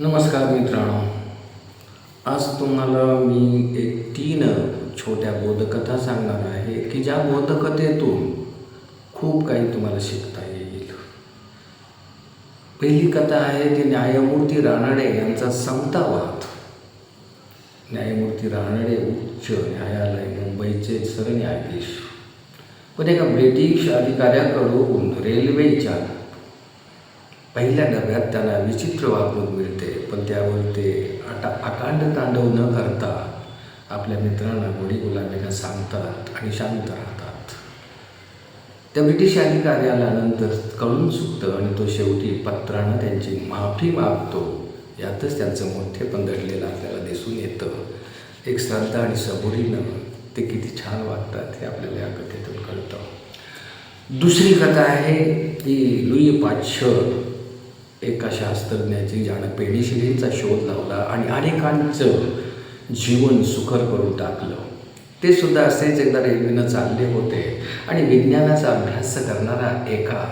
नमस्कार मित्रांनो. आज तुम्हाला मी एक तीन छोट्या बोधकथा सांगणार आहे की ज्या बोधकथेतून खूप काही तुम्हाला शिकता येईल. पहिली कथा आहे ती न्यायमूर्ती रानडे यांचा समतावाद न्यायमूर्ती रानडे उच्च न्यायालय मुंबईचे सरन्यायाधीश. पण एका ब्रिटिश अधिकाऱ्याकडून रेल्वेच्या पहिल्या डब्यात त्याला विचित्र वागणूक मिळते पण त्यावर ते आता अकांड तांडव न करता आपल्या मित्रांना गोडी गुलाबीला सांगतात आणि शांत राहतात. त्या ब्रिटिश अधिकाऱ्याला नंतर कळून चुकतं आणि तो शेवटी पत्रानं त्यांची माफी मागतो. यातच त्यांचं मोठेपण दडलेलं आपल्याला दिसून येतं. एक श्रद्धा आणि सबुरीनं ते किती छान वागतात हे आपल्याला या कथेतून कळतं. दुसरी कथा आहे ती लुई पाचशर एका शास्त्रज्ञाची ज्यानं पेडिशिलीनचा शोध लावला आणि अनेकांचं जीवन सुखर करून टाकलं. ते सुद्धा असेच एकदा रेल्वेनं चालले होते आणि विज्ञानाचा अभ्यास करणारा एका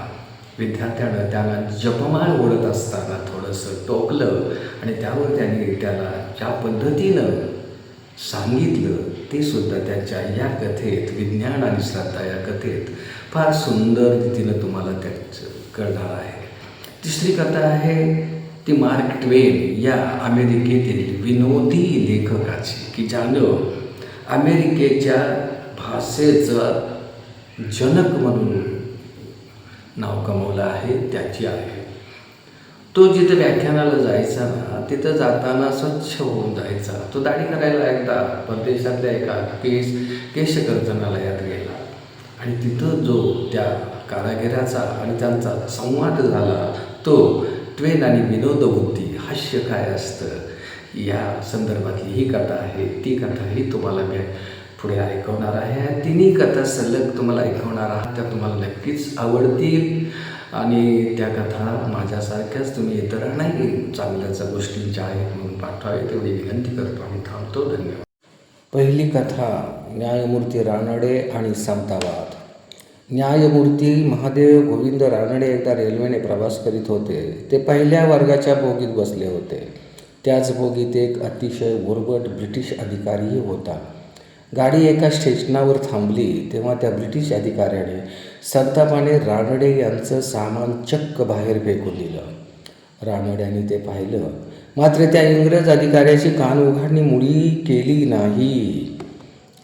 विद्यार्थ्यानं त्याला जपमाळ ओढत असताना थोडंसं टोकलं आणि त्यावर त्यांनी त्याला ज्या पद्धतीनं सांगितलं ते सुद्धा त्याच्या या कथेत विज्ञान आणि श्रद्धा या कथेत फार सुंदर रीतीनं तुम्हाला त्याचं कळणार आहे. तिसरी कथा आहे ती मार्क ट्वेन या अमेरिकेतील विनोदी लेखकाची. की ज्यानं अमेरिकेच्या भाषेचं जनक म्हणून नाव कमवलं आहे त्याची आहे. तो जिथे व्याख्यानाला जायचा ना तिथं जाताना स्वच्छ होऊन जायचा. तो दाढी करायला एकदा परदेशातल्या एका केस केशकर्तनालयात गेला. आणि तिथं जो त्या कारागिराचा आणि त्यांचा संवाद झाला तो ट्वेन आणि विनोदबुद्धी हास्य काय असतं? या संदर्भातली ही कथा आहे ती कथाही तुम्हाला मी पुढे ऐकवणार आहे. तिन्ही कथा सलग तुम्हाला ऐकवणार आहात त्या तुम्हाला नक्कीच आवडतील. आणि त्या कथा माझ्यासारख्याच तुम्ही इतरांनाही चांगल्याच्या गोष्टींच्या आहेत म्हणून पाठवावे तेवढी विनंती करतो आणि थांबतो. धन्यवाद. पहिली कथा न्यायमूर्ती रानडे आणि समतावाद न्यायमूर्ती महादेव गोविंद रानडे एकदा रेल्वेने प्रवास करीत होते. ते पहिल्या वर्गाच्या बोगीत बसले होते. त्याच बोगीत एक अतिशय उर्बट ब्रिटिश अधिकारीही होता. गाडी एका स्टेशनावर थांबली तेव्हा त्या ब्रिटिश अधिकाऱ्याने संतापाने रानडे यांचं सामान चक्क बाहेर फेकून दिलं. रानड्याने ते पाहिलं. मात्र त्या इंग्रज अधिकाऱ्याची कान उघडणी मुळी केली नाही.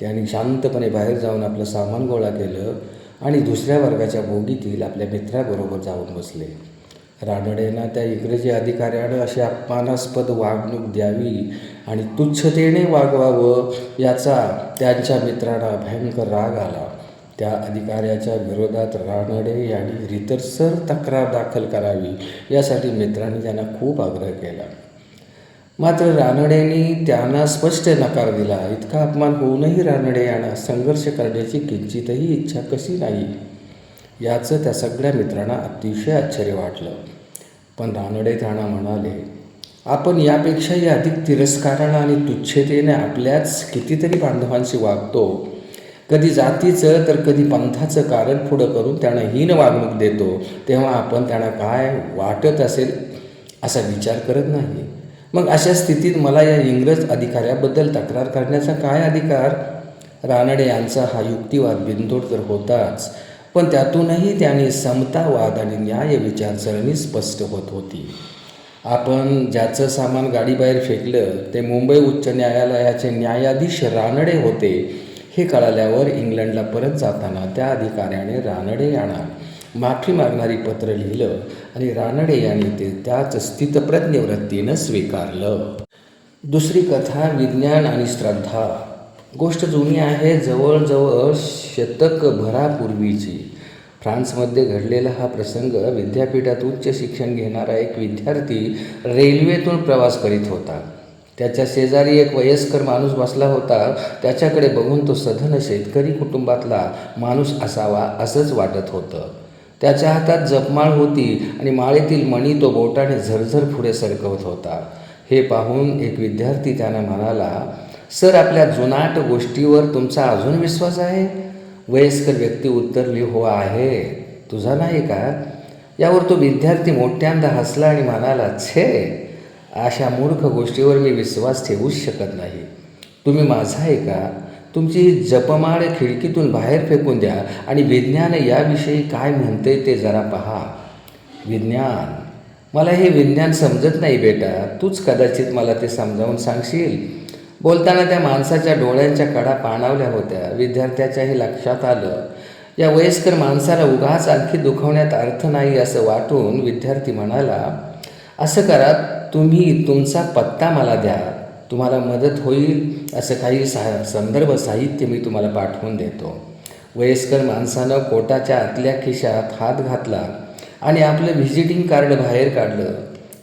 त्याने शांतपणे बाहेर जाऊन आपलं सामान गोळा केलं. आणि दुसऱ्या वर्गाच्या बोगीतील आपल्या मित्राबरोबर जाऊन बसले. रानडेंना त्या इंग्रजी अधिकाऱ्यानं अशी अपमानास्पद वागणूक द्यावी आणि तुच्छतेने वागवावं याचा त्यांच्या मित्रांना भयंकर राग आला. त्या अधिकाऱ्याच्या विरोधात रानडे यांनी रितरसर तक्रार दाखल करावी यासाठी मित्रांनी त्यांना खूप आग्रह केला. मात्र रानडेंनी त्यांना स्पष्ट नकार दिला. इतका अपमान होऊनही रानडे यांना संघर्ष करण्याची किंचितही इच्छा कशी नाही याचं त्या सगळ्या मित्रांना अतिशय आश्चर्य वाटलं. पण रानडे त्यांना म्हणाले आपण यापेक्षाही अधिक तिरस्कारानं आणि तुच्छतेने आपल्याच कितीतरी बांधवांशी वागतो. कधी जातीचं तर कधी पंथाचं कारण पुढं करून त्यांना हीन वागणूक देतो. तेव्हा आपण त्यांना काय वाटत असेल असा विचार करत नाही. मग अशा स्थितीत मला या इंग्रज अधिकाऱ्याबद्दल तक्रार करण्याचा काय अधिकार? रानडे यांचा हा युक्तिवाद बिनतोड तर होताच पण त्यातूनही त्यांनी समतावाद आणि न्याय विचारसरणी स्पष्ट होत होती. आपण ज्याचं सामान गाडीबाहेर फेकलं ते मुंबई उच्च न्यायालयाचे न्यायाधीश रानडे होते हे कळाल्यावर इंग्लंडला परत जाताना त्या अधिकाऱ्याने रानडे यांना माफी मागणारी पत्र लिहिलं आणि रानडे यांनी ते त्याच स्थितप्रज्ञ वृत्तीनं स्वीकारलं. दुसरी कथा विज्ञान आणि श्रद्धा. गोष्ट जुनी आहे जवळजवळ शतकभरापूर्वीची. फ्रान्समध्ये घडलेला हा प्रसंग विद्यापीठात उच्च शिक्षण घेणारा एक विद्यार्थी रेल्वेतून प्रवास करीत होता. त्याच्या शेजारी एक वयस्कर माणूस बसला होता. त्याच्याकडे बघून तो सधन शेतकरी कुटुंबातला माणूस असावा असंच वाटत होतं. त्याच्या हातात जपमाळ होती आणि माळेतील मणी तो बोटाने झरझर पुढे सरकवत होता. हे पाहून एक विद्यार्थी त्यानं म्हणाला सर आपल्या जुनाट गोष्टीवर तुमचा अजून विश्वास आहे? वयस्कर व्यक्ती उत्तरली हो आहे. तुझा नाही का? यावर तो विद्यार्थी मोठ्यांदा हसला आणि म्हणाला छे अशा मूर्ख गोष्टीवर मी विश्वास ठेवूच शकत नाही. तुम्ही माझा आहे का? तुमची ही जपमाळ खिडकीतून बाहेर फेकून द्या आणि विज्ञान याविषयी काय म्हणते ते जरा पहा. विज्ञान. मला हे विज्ञान समजत नाही बेटा. तूच कदाचित मला ते समजावून सांगशील? बोलताना त्या माणसाच्या डोळ्यांच्या कडा पाणावल्या होत्या. विद्यार्थ्याच्याही लक्षात आलं. या वयस्कर माणसाला उगाच आणखी दुखवण्यात अर्थ नाही असं वाटून विद्यार्थी म्हणाला असं करा तुम्ही तुमचा पत्ता मला द्या. तुम्हाला मदत होईल असं काही सा संदर्भ साहित्य मी तुम्हाला पाठवून देतो. वयस्कर माणसानं कोटाच्या आतल्या खिशात हात घातला आणि आपलं व्हिजिटिंग कार्ड बाहेर काढलं.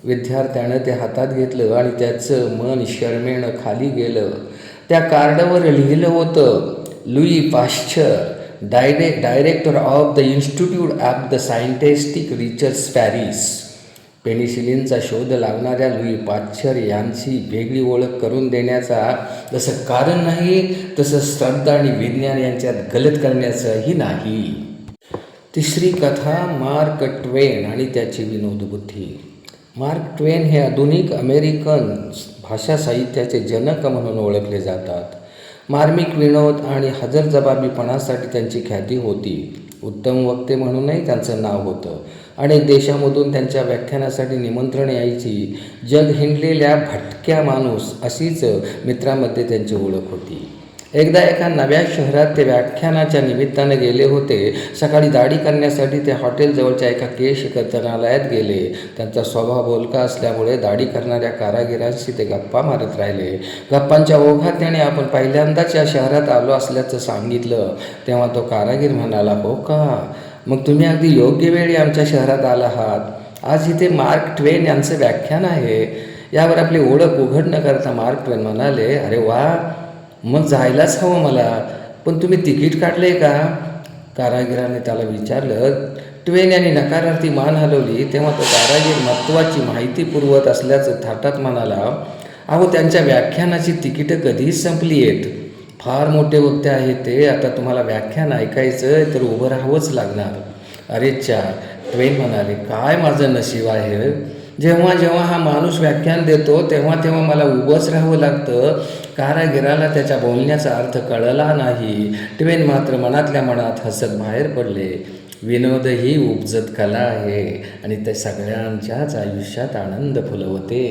विद्यार्थ्यानं ते हातात घेतलं आणि त्याचं मन शर्मेनं खाली गेलं. त्या कार्डावर लिहिलं होतं Louis Pasteur direct director of the institute of the scientistic research Paris. पेनिसिलिनचा शोध लावणाऱ्या लुई पाश्चर यांची वेगळी ओळख करून देण्याचा जसं कारण नाही तसं श्रद्धा आणि विज्ञान यांच्यात गलत करण्याचंही नाही. तिसरी कथा मार्क ट्वेन आणि त्याची विनोदबुद्धी मार्क ट्वेन हे आधुनिक अमेरिकन भाषा साहित्याचे जनक म्हणून ओळखले जातात. मार्मिक विनोद आणि हजरजबाबीपणासाठी त्यांची ख्याती होती. उत्तम वक्ते म्हणूनही त्यांचं नाव होतं. अनेक देशामधून त्यांच्या व्याख्यानासाठी निमंत्रण यायची. जग हिंडलेल्या भटक्या माणूस अशीच मित्रामध्ये त्यांची ओळख होती. एकदा एका नव्या शहरात ते व्याख्यानाच्या निमित्ताने गेले होते. सकाळी दाढी करण्यासाठी ते हॉटेलजवळच्या एका केश कर्तनालयात गेले. त्यांचा स्वभाव बोलका असल्यामुळे दाढी करणाऱ्या कारागिरांशी ते गप्पा मारत राहिले. गप्पांच्या ओघात त्याने आपण पहिल्यांदाच या शहरात आलो असल्याचं सांगितलं. तेव्हा तो कारागीर म्हणाला हो का? मग तुम्ही अगदी योग्य वेळी आमच्या शहरात आला आहात. आज इथे मार्क ट्वेन यांचं व्याख्यान आहे. यावर आपली ओळख उघड न करता मार्क ट्वेन म्हणाले अरे वा मग जायलाच हवं मला. पण तुम्ही तिकीट काढले का? कारागिराने त्याला विचारलं ट्वेन यांनी नकारार्थी मान हलवली तेव्हा तो कारागीर महत्त्वाची माहिती पुरवत असल्याचं थाटात म्हणाला. अहो त्यांच्या व्याख्यानाची तिकीटं कधीच संपली आहेत फार मोठे वक्ते आहेत ते. आता तुम्हाला व्याख्यान ऐकायचं तर उभं राहावंच लागणार. अरे चा ट्वेन म्हणाले काय माझं नशीब आहे? जेव्हा जेव्हा हा माणूस व्याख्यान देतो तेव्हा तेव्हा मला उभंच राहावं लागतं. कारागिराला त्याच्या बोलण्याचा अर्थ कळला नाही. ट्वेन मात्र मनातल्या मनात हसत बाहेर पडले. विनोद ही उपजत कला आहे आणि ते सगळ्यांच्याच आयुष्यात आनंद फुलवते.